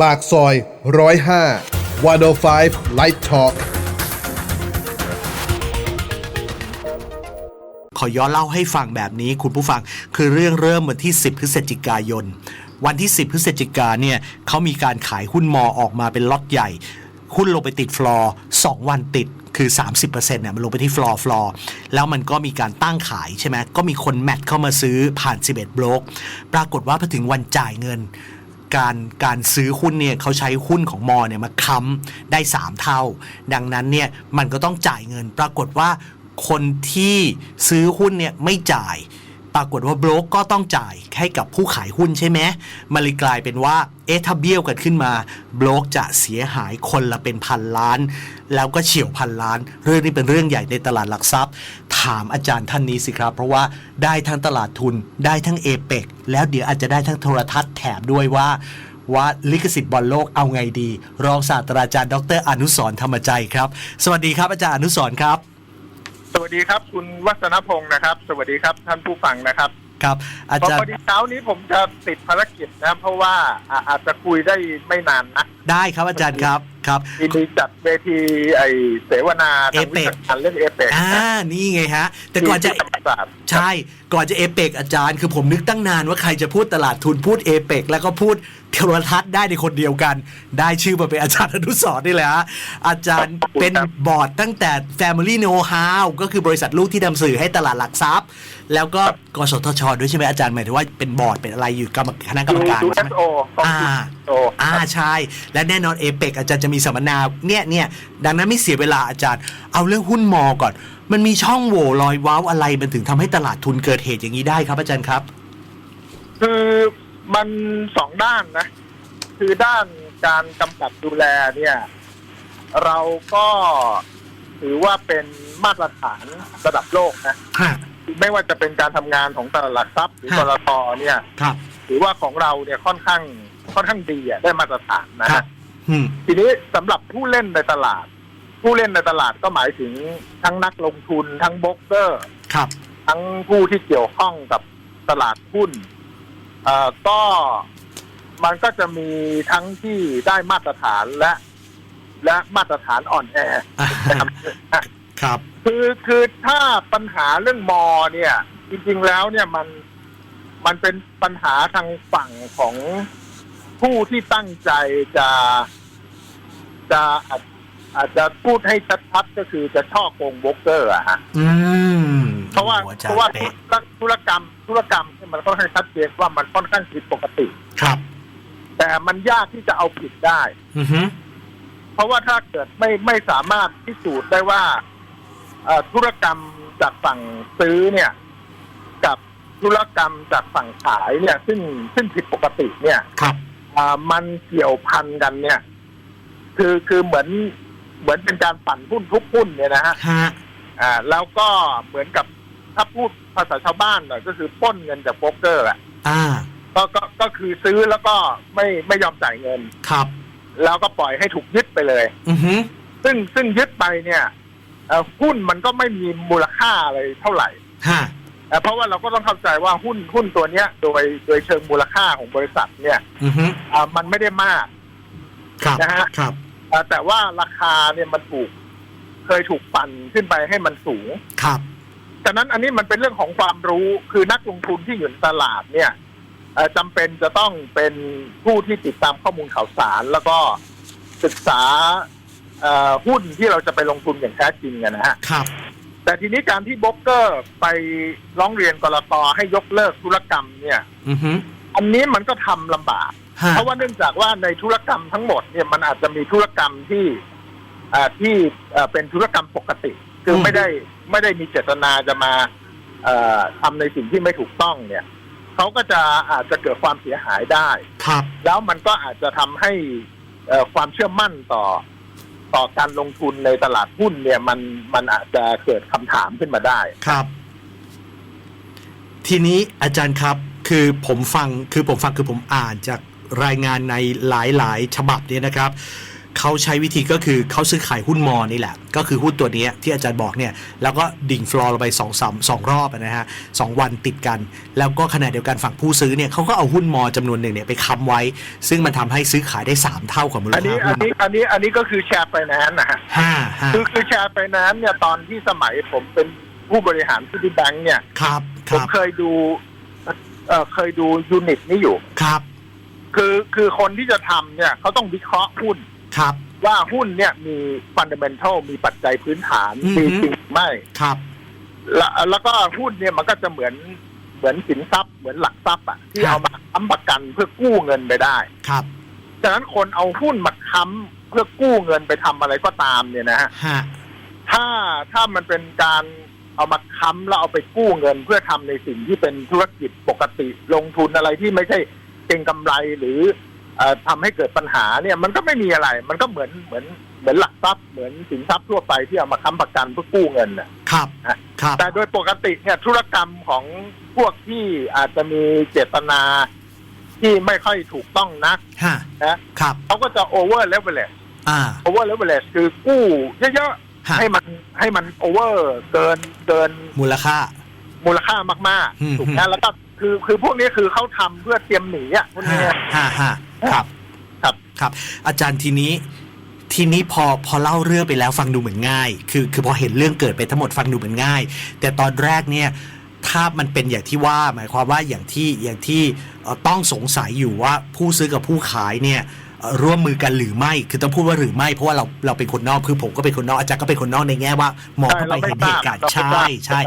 ปากซอย 105 105 Light Talk ขอย้อนเล่าให้ฟังแบบนี้คุณผู้ฟังคือเรื่องเริ่มวันที่ 10 พฤศจิกายน วันที่ 10 พฤศจิกาเนี่ยเขามีการขายหุ้นมอออกมาเป็นล็อตใหญ่ หุ้นลงไปติดฟลอร์2วันติดคือ 30%เนี่ยมันลงไปที่ฟลอร์ฟลอร์แล้วมันก็มีการตั้งขายใช่ไหมก็มีคนแมทเข้ามาซื้อผ่าน 11 บล็อกปรากฏว่าพอถึงวันจ่ายเงิน การการซื้อหุ้นเนี่ยเขาใช้หุ้นของมอเนี่ยมาค้ำได้ 3 เท่า ดังนั้นเนี่ยมันก็ต้องจ่ายเงิน ปรากฏว่าคนที่ซื้อหุ้นเนี่ยไม่จ่าย ปรากฏว่าโบรกก็ต้องจ่ายให้กับผู้ขายหุ้นใช่ไหมมันเลยกลายเป็นว่า เอ๊ะถ้าเบี้ยวกันขึ้นมาโบรกจะเสียหายคนละเป็นพันล้าน แล้วก็เฉียวพันล้าน เรื่องนี้เป็นเรื่องใหญ่ในตลาดหลักทรัพย์ ถามอาจารย์ท่านนี้สิครับ เพราะว่าได้ทั้งตลาดทุนได้ทั้งเอเปกแล้วเดี๋ยวอาจจะได้ทั้งโทรทัศน์แถมด้วยว่าว่าลิขสิทธิ์บอลโลกเอาไงดี รองศาสตราจารย์ ดร อนุสรธรรมใจครับ สวัสดีครับอาจารย์อนุสรครับ สวัสดีครับคุณวัฒนพงศ์นะครับ สวัสดีครับท่านผู้ฟังนะครับครับ อาพอจารพอย์ดีเช้านี้ผมจะติดภารกิจนะเพราะว่าอ่าอาจจะคุยได้ไม่นานนะได้ครับอาจารย์ครับครับ มีมีจัดเวทีไอเสวนาทางวิ APEC ชาการเรื่องเอเปกอ่านี่ไงฮะ แต่ก่อนจะธรรมศาสตร์ใช่ ก่อนจะเอเปกอาจารย์ คือผมนึกตั้งนานว่าใครจะพูดตลาดทุนพูดเอเปกแล้วก็พูดโทรทัศน์ได้ในคนเดียวกัน ได้ชื่อมาเป็นอาจารย์อนุสรณ์นี่แหละฮะอาจารย์เป็นบอร์ดตั้งแต่ Family Know How ก็คือบริษัทลูกที่นำสื่อให้ตลาดหลักทรัพย์ แล้วก็กสทชด้วยใช่ไหมอาจารย์หมายถึงว่าเป็นบอร์ดเป็นอะไรอยู่กรรมคณะกรรมการดูใช่ไหม SO ของอ่าโออ่าใช่ และแน่นอนเอเปกอาจารย์จะมีสัมมนาเนี่ยเนี่ยดังนั้นไม่เสียเวลาอาจารย์ เอาเรื่องหุ้นมอก่อน มันมีช่องโหว่ลอยว้าวอะไรมันถึงทำให้ตลาดทุนเกิดเหตุอย่างนี้ได้ครับ อาจารย์ครับ คือมันสองด้านนะ คือด้านการกำกับดูแลเนี่ย เราก็ถือว่าเป็นมาตรฐานระดับโลกนะฮะ ไม่ว่าจะเป็นการทำงานของตลาดหลักทรัพย์หรือฮะกรตเนี่ยครับถือว่าของเราเนี่ยค่อนข้างค่อนข้างดีอะได้มาตรฐานนะครัฮะบอืมทีนี้สำหรับผู้เล่นในตลาด ผู้เล่นในตลาดก็หมายถึงทั้งนักลงทุนทั้งโบรกเกอร์ครับ ทั้งผู้ที่เกี่ยวข้องกับตลาดหุ้นเอ่อก็มันก็จะมีทั้งที่ได้มาตรฐานและ และมาตรฐานอ่อนแอนะครับ ครับคือคือถ้าปัญหาเรื่องมอเนี่ย จริงๆแล้วเนี่ยมันมันเป็นปัญหาทางฝั่งของผู้ที่ตั้งใจจะจะอาจอาจจะพูดให้ชัดๆก็คือจะช่อโกงโบรกเกอร์อะฮะอืมเพราะว่าโอ้อจเพราะว่าย์ป๊ะธุรกรรมธุรกรรมเนี่ยมันค่อนข้างชัดเจนว่ามันค่อนข้างผิดปกติ ครับ แต่มันยากที่จะเอาผิดได้ อือฮึเพราะว่าถ้าเกิดไม่ไม่สามารถพิสูจน์ได้ว่าเอ่อ ธุรกรรมจากฝั่งซื้อเนี่ย กับธุรกรรมจากฝั่งขายเนี่ย ซึ่งซึ่งผิดปกติเนี่ยครับอ่ามันเกี่ยวพันกันเนี่ย คือคือเหมือนเหมือนเป็นการปั่นหุ้นทุกหุ้นเนี่ยนะฮะฮะอ่า แล้วก็เหมือนกับถ้าพูดภาษาชาวบ้านหน่อยก็คือปล้นเงินจากโบรกเกอร์อะอ่าก็ก็ก็คือซื้อแล้วก็ไม่ไม่ยอมจ่ายเงินครับ แล้วก็ปล่อยให้ถูกยึดไปเลย อือฮึซึ่งซึ่งยึดไปเนี่ยเอ่อ หุ้นมันก็ไม่มีมูลค่าอะไรเท่าไหร่ฮะเอ่อเพราะว่าเราก็ต้องเข้าใจว่าหุ้นหุ้นตัวเนี้ย โดยโดยเชิงมูลค่าของบริษัทเนี่ยอือฮึอ่ามันไม่ได้มากครับนะฮะครับอ่าแต่ว่าราคาเนี่ยมันถูกเคยถูกปั่นขึ้นไปให้มันสูงครับฉะนั้นอันนี้มันเป็นเรื่องของความรู้คือนักลงทุนที่อยู่ในตลาดเนี่ยเอ่อจำเป็นจะต้องเป็นผู้ที่ติดตามข้อมูลข่าวสาร แล้วก็ศึกษาเอ่อ หุ้นที่เราจะไปลงทุนอย่างแท้จริงอะนะฮะครับ แต่ทีนี้การที่โบรกเกอร์ไปร้องเรียนกรตให้ยกเลิกธุรกรรมเนี่ยอือฮึอันนี้มันก็ทำลำบากฮะเพราะว่าเนื่องจากว่าในธุรกรรมทั้งหมดเนี่ยมันอาจจะมีธุรกรรมที่อ่าที่เอ่อเป็นธุรกรรมปกติ คือไม่ได้ไม่ได้มีเจตนาจะมาเอ่อทำในสิ่งที่ไม่ถูกต้องเนี่ยเขาก็จะอาจจะเกิดความเสียหายได้ครับแล้วมันก็อาจจะทำให้เอ่อความเชื่อมั่นต่อ ต่อการลงทุนในตลาดหุ้นเนี่ยมันมันอาจจะเกิดคำถามขึ้นมาได้ ครับ ทีนี้อาจารย์ครับ คือผมฟังคือผมฟังคือผมอ่านจากรายงานในหลายๆ ฉบับเนี่ยนะครับ เขาใช้วิธีก็คือเขาซื้อขายหุ้นมอนี่แหละ ก็คือหุ้นตัวเนี้ยที่อาจารย์บอกเนี่ย แล้วก็ดิ่งฟลอร์ลงไป2องสามสองรอบอะนะฮะสองวันติดกัน แล้วก็ขณะเดียวกันฝั่งผู้ซื้อเนี่ยเขาก็เอาหุ้นมอจำนวนหนึ่งเนี่ยไปค้ำไว้ ซึ่งมันทำให้ซื้อขายได้ 3 เท่าของมูลอันนี้ค่าอัหุ้นนนี้อันนี้อันนี้ก็คือแชร์ไฟแนนซ์นะฮะห้าห้าคือคือแชร์ไฟแนนซ์เนี่ยตอนที่สมัยผมเป็นผู้บริหารซิตี้แบงก์เนี่ยครับคผมรับเคยดูเอ่อเคยดูยูนิตนี้อยู่ครับ คือคือคนที่จะทำเนี่ยเขาต้องวิเคราะห์หุ้น ครับ ว่าหุ้นเนี่ยมีฟันเดเมนทัลมีปัจจัยพื้นฐานอือฮึ มีจริงหรือไม่ครับ แล้วแล้วก็หุ้นเนี่ยมันก็จะเหมือนเหมือนสินทรัพย์เหมือนหลักทรัพย์อะที่ครับ เอามาค้ำประกันเพื่อกู้เงินไปได้ ครับฉะนั้นคนเอาหุ้นมาค้ำเพื่อกู้เงินไปทำอะไรก็ตามเนี่ยนะฮะ ฮะถ้าถ้ามันเป็นการเอามาค้ำแล้วเอาไปกู้เงิน เพื่อทำในสิ่งที่เป็นธุรกิจปกติลงทุนอะไรที่ไม่ใช่เก็งกำไรหรือเอ่อ ทำให้เกิดปัญหาเนี่ยมันก็ไม่มีอะไร มันก็เหมือนเหมือนเหมือนหลักทรัพย์เหมือนสินทรัพย์ทั่วไปที่เอามาค้ำประกันเพื่อกู้เงินน่ะครับอะครับ แต่โดยปกติเนี่ยธุรกรรมของพวกที่อาจจะมีเจตนาที่ไม่ค่อยถูกต้องนักฮะนะครับเขาก็จะโอเวอร์เลเวลเลอ่าโอเวอร์เลเวลเลคือกู้เยอะฮะๆให้มันให้มันโอเวอร์เกินเกินมูลค่า มูลค่ามากอืมๆถูกนะแล้วก็ คือคือพวกนี้คือเขาทำเพื่อเตรียมหนีอะพวกนี้ห้าห้าห้าครับ ครับครับ อาจารย์ทีนี้ ทีนี้พอพอเล่าเรื่องไปแล้วฟังดูเหมือนง่าย คือคือพอเห็นเรื่องเกิดไปทั้งหมดฟังดูเหมือนง่าย แต่ตอนแรกเนี่ยถ้ามันเป็นอย่างที่ว่า หมายความว่าอย่างที่อย่างที่เอ่อต้องสงสัยอยู่ว่าผู้ซื้อกับผู้ขายเนี่ยเอ่อ ร่วมมือกันหรือไม่ คือต้องพูดว่าหรือไม่ เพราะว่าเราเราเป็นคนนอกคือผมก็เป็นคนนอกอาจารย์ก็เป็นคนนอกในแง่ว่ามองเข้าไปเห็นเหตุการณ์ใช่ใช่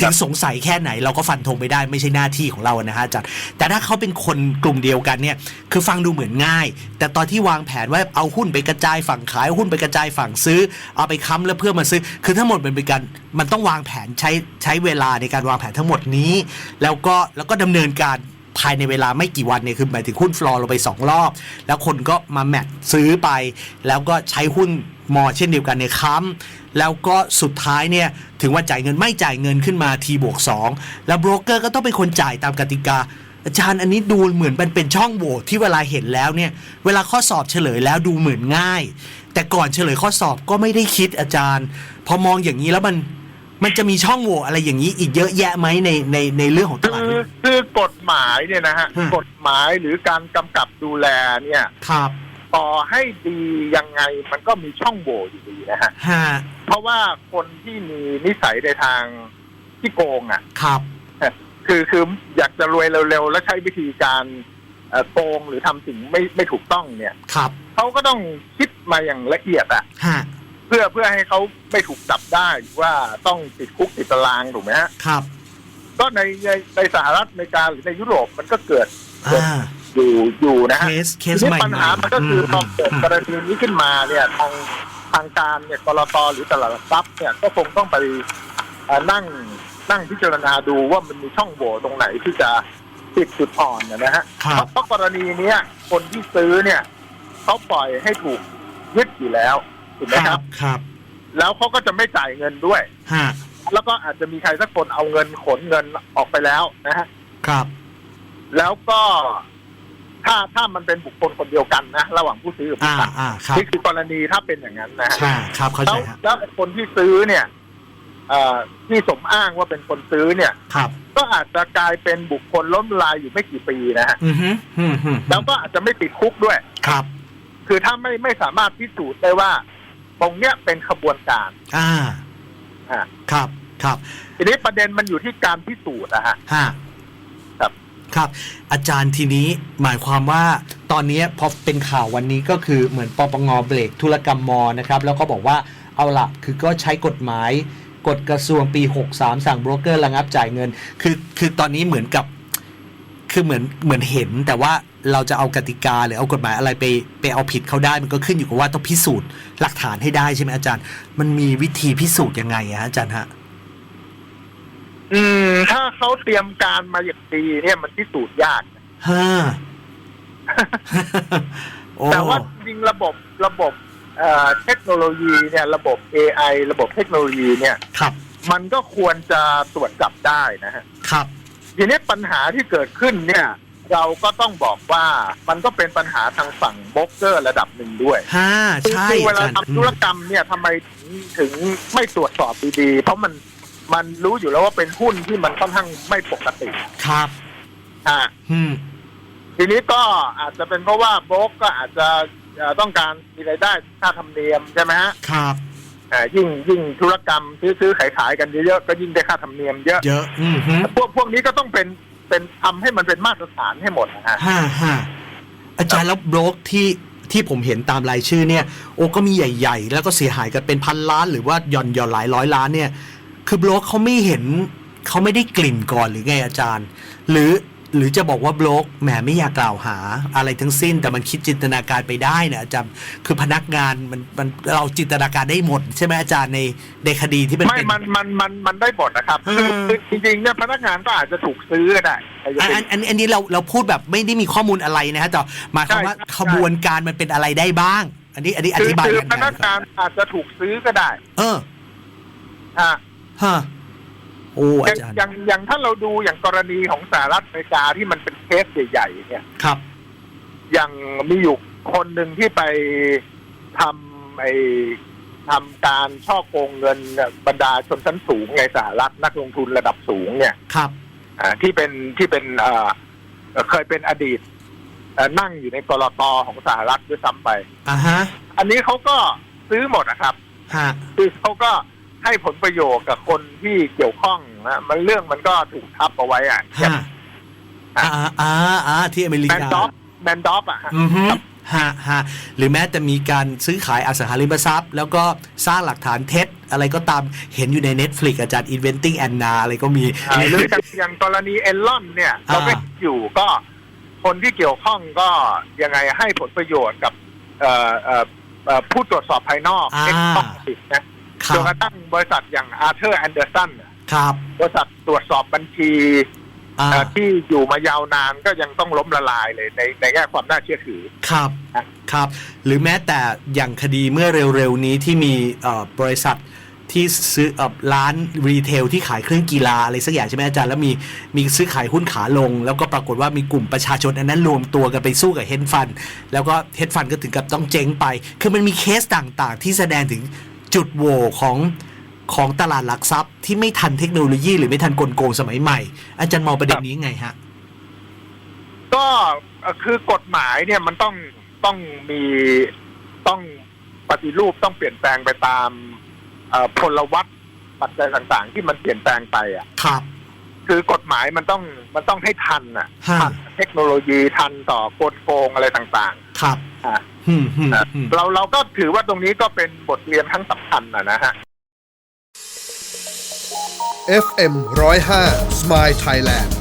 ถึงสงสัยแค่ไหนเราก็ฟันธงไม่ได้ไม่ใช่หน้าที่ของเรานะฮะอาจารย์แต่ถ้าเขาเป็นคนกลุ่มเดียวกันเนี่ยคือฟังดูเหมือนง่าย แต่ตอนที่วางแผนว่าเอาหุ้นไปกระจายฝั่งขายเอาหุ้นไปกระจายฝั่งซื้อ เอาไปค้ำแล้วเพื่อมาซื้อ คือทั้งหมดมันเป็นการมันต้องวางแผนใช้ใช้เวลาในการวางแผนทั้งหมดนี้ แล้วก็แล้วก็ดำเนินการ ภายในเวลาไม่กี่วันเนี่ยคือหมายถึงหุ้นฟลอร์ลงไปสองรอบ แล้วคนก็มาแมทซื้อไป แล้วก็ใช้หุ้นมอเช่นเดียวกันในยค้ำแล้วก็สุดท้ายเนี่ยถึงวันจ่ายเงินไม่จ่ายเงินขึ้นมาทีบวก2แล้วโบรกเกอร์ก็ต้องเป็นคนจ่ายตามกติกา อาจารย์อันนี้ดูเหมือนมันเป็นช่องโหว่ที่เวลาเห็นแล้วเนี่ยเวลาข้อสอบเฉลยแล้วดูเหมือนง่าย แต่ก่อนเฉลยข้อสอบก็ไม่ได้คิดอาจารย์ พอมองอย่างนี้แล้วมันมันจะมีช่องโหว่อะไรอย่างนี้อีกเยอะแยะไหมในในในเรื่องของตลาดอหุ้นคือกฎ หมายเนี่ยนะฮะฮะ กฎหมายหรือการกำกับดูแลเนี่ยครับ ต่อให้ดียังไงมันก็มีช่องโหว่อยู่ดีนะฮะ ฮะ เพราะว่าคนที่มีนิสัยในทางที่โกงอะ ครับ คือคืออยากจะรวยเร็วๆ แล้วใช้วิธีการเอ่อโกงหรือทำสิ่งไม่ไม่ถูกต้องเนี่ยครับ เขาก็ต้องคิดมาอย่างละเอียดอะฮะ เพื่อเพื่อให้เขาไม่ถูกจับได้ว่าต้องติดคุกติดตารางถูกไหมฮะ ครับ ก็ในในในสหรัฐอเมริกาหรือในยุโรปมันก็เกิดเกิดอ่า อยู่อยู่นะเคฮะสเคทีสนี้ใหม่ปัญหามันก็คือพอเกิดกรณีนี้ขึ้นมาเนี่ยทางทางการเนี่ยกรตหรือตลาดหลักทรัพย์เนี่ยก็คงต้องไปเอ่อนั่งนั่งพิจารณาดูว่ามันมีช่องโหว่ตรงไหนที่จะติดจุดอ่อนนะนะฮะครับเพราะกรณีเนี้ยคนที่ซื้อเนี่ยเขาปล่อยให้ถูกยึดอยู่แล้วถูกไหมคครัรับ บครับแล้วเขาก็จะไม่จ่ายเงินด้วย ฮะ แล้วก็อาจจะมีใครสักคนเอาเงินขนเงินออกไปแล้วนะฮะครับ แล้วก็ถ้าถ้ามันเป็นบุคคลคนเดียวกันนะระหว่างผู้ซื้อกับอ่าผู้ขายอ่าครับนี่คือกรณีถ้าเป็นอย่างนั้นนะฮะ ใช่ครับเข้าแล้ใจวฮะแล้วคนที่ซื้อเนี่ยเอ่อที่สมอ้างว่าเป็นคนซื้อเนี่ย ครับ ก็อาจจะกลายเป็นบุคคลล้มลายอยู่ไม่กี่ปีนะฮะอือฮึอืมฮึแล้วก็อาจจะไม่ติดคุกด้วย ครับ คือถ้าไม่ไม่สามารถพิสูจน์ได้ว่า ตรงเนี้ยเป็นขบวนการ อ่า อ่า ครับ ครับ ทีนี้ประเด็นมันอยู่ที่การพิสูจน์นะฮะฮะครับครับ อาจารย์ทีนี้หมายความว่าตอนนี้พอเป็นข่าววันนี้ก็คือเหมือนปปงเบรกธุรกรรมมอนะครับ แล้วก็บอกว่าเอาละคือก็ใช้กฎหมายกฎกระทรวงปี 63 สั่งโบรกเกอร์ระงับจ่ายเงิน คือคือตอนนี้เหมือนกับ คือเหมือนเหมือนเห็น แต่ว่าเราจะเอากติกาหรือเอากฎหมายอะไรไปไปเอาผิดเขาได้ มันก็ขึ้นอยู่กับว่าต้องพิสูจน์หลักฐานให้ได้ใช่ไหมอาจารย์ มันมีวิธีพิสูจน์ยังไงอะฮะอาจารย์ฮะ อืม ถ้าเขาเตรียมการมาอย่างดีเนี่ยมันพิสูจน์ยากฮะโอ้แต่ว่าจริงระบบระบบเอ่อเทคโนโลยีเนี่ย ระบบ AI ระบบเทคโนโลยีเนี่ย ครับมันก็ควรจะตรวจจับได้นะฮะ ครับ ทีนี้ปัญหาที่เกิดขึ้นเนี่ย เราก็ต้องบอกว่ามันก็เป็นปัญหาทางฝั่งโบรกเกอร์ระดับหนึ่งด้วยฮ่าใช่คือเวอาลาจารย์ทำธุรกรรมเนี่ยทำไมถึงถึงไม่ตรวจสอบดีๆ เพราะมัน มันรู้อยู่แล้วว่าเป็นหุ้นที่มันค่อนข้างไม่ปกติ ครับ อ่า อืม ทีนี้ก็อาจจะเป็นเพราะว่าโบรกก็อาจจะเอ่อต้องการมีรายได้ค่าธรรมเนียมใช่ไหมฮะครับอ่ายิ่งยิ่งธุรกรรมซื้อซื้อขายขายกันเยอะๆก็ยิ่งได้ค่าธรรมเนียมเยอะเยอะ อืมฮึพวกพวกนี้ก็ต้องเป็นเป็นทำให้มันเป็นมาตรฐานให้หมดนะฮะฮ่าฮ่าอาจารย์แล้วโบรกที่ที่ผมเห็นตามรายชื่อเนี่ย โอ้ก็มีใหญ่ ๆ แล้วก็เสียหายกันเป็นพันล้านหรือว่าหย่อนหย่อนหลายร้อยล้านเนี่ย คือโบรกเขาไม่เห็นเขาไม่ได้กลิ่นก่อนหรือไงอาจารย์ หรือหรือจะบอกว่าโบรกแหมไม่อยากกล่าวหาอะไรทั้งสิ้น แต่มันคิดจินตนาการไปได้นะอาจารย์คือพนักงานมันมันเราจินตนาการได้หมด ใช่ไหมอาจารย์ในในคดีที่มันไม่ เป็น มัน มัน มัน มันได้หมดนะครับอืม คือจริงๆเนี่ยพนักงานก็อาจจะถูกซื้อก็ได้ใครจะอันไป อันอันอันนี้เราเราพูดแบบไม่ได้มีข้อมูลอะไรนะฮะแต่หมายความว่าใช่ใช่ ขบวนการมันเป็นอะไรได้บ้าง อันนี้อันนี้อคือธิบายคือกันพนักงานอาจจะถูกซื้อก็ได้เออ อ่า ฮะโอ้ออาย่างจารย์อย่างอย่างถ้าเราดูอย่างกรณีของสหรัฐอเมริกาที่มันเป็นเคสใหญ่ๆเนี่ยครับ อย่างมีอยู่คนหนึ่งที่ไปทำไอ้ทำการช่อโกงเงินบรรดาชนชั้นสูงในสหรัฐนักลงทุนระดับสูงเนี่ยครับอ่าที่เป็นที่เป็นเอ่อเอ่อเคยเป็นอดีตเอ่อนั่งอยู่ในกรตของสหรัฐด้วยซ้ำไปอ่าฮะ อันนี้เขาก็ซื้อหมดนะครับฮะคือเขาก็ ให้ผลประโยชน์กับคนที่เกี่ยวข้องนะมันเรื่องมันก็ถูกทับเอาไว้อะฮะอ่าอ่าอ่าที่อเมริแมนกาดอฟแมนดอฟอะฮะอือฮึฮะฮะหรือแม้แต่มีการซื้อขายอสังหาริมทรัพย์ แล้วก็สร้างหลักฐานเท็จอะไรก็ตามเห็นอยู่ใน Netflix อาจารย์ Inventing Anna อะไรก็มีอ่าหรืออย่างอย่างกรณีเอลลอนเนี่ยอ่าเราก็อยู่ก็คนที่เกี่ยวข้องก็ยังไงให้ผลประโยชน์กับ เอ่อเอ่อเอ่อผู้ตรวจสอบภายนอกอ่า เอ็กซ์ต้องติดนะค จรันบกระทั่งบริษัทอย่างอาร์เธอร์แอนเดอร์สันครับบริษัทตรวจสอบบัญชีอ่าเอ่อที่อยู่มายาวนานก็ยังต้องล้มละลายเลยในในแง่ความน่าเชื่อถือครับอะครับ หรือแม้แต่อย่างคดีเมื่อเร็วๆนี้ที่มีเอ่อบริษัทที่ซื้อเอ่อร้านรีเทลที่ขายเครื่องกีฬาอะไรสักอย่างใช่ไหมอาจารย์แล้วมีมีซื้อขายหุ้นขาลง แล้วก็ปรากฏว่ามีกลุ่มประชาชนอันนั้นรวมตัวกันไปสู้กับเฮดฟัน แล้วก็เฮดฟันก็ถึงกับต้องเจ๊งไป คือมันมีเคสต่างๆ ที่แสดงถึง จุดโหว่ของของตลาดหลักทรัพย์ที่ไม่ทันเทคโนโลยีหรือไม่ทันกลโกงสมัยใหม่ อาจารย์มองประเด็นนี้ไงฮะ ก็เอ่อคือกฎหมายเนี่ยมันต้องต้องมีต้องปฏิรูปต้องเปลี่ยนแปลงไปตามเอ่อพลวัตปัจจัยต่างๆ ที่มันเปลี่ยนแปลงไปอะ ครับ คือกฎหมายมันต้องมันต้องให้ทันอะฮะทันเทคโนโลยีทันต่อกลโกงอะไรต่างครับๆ อะอืมอืมอะอืมเราเราก็ถือว่าตรงนี้ก็เป็นบทเรียนทั้งสำคัญนะนะฮะ FM 105 Smile Thailand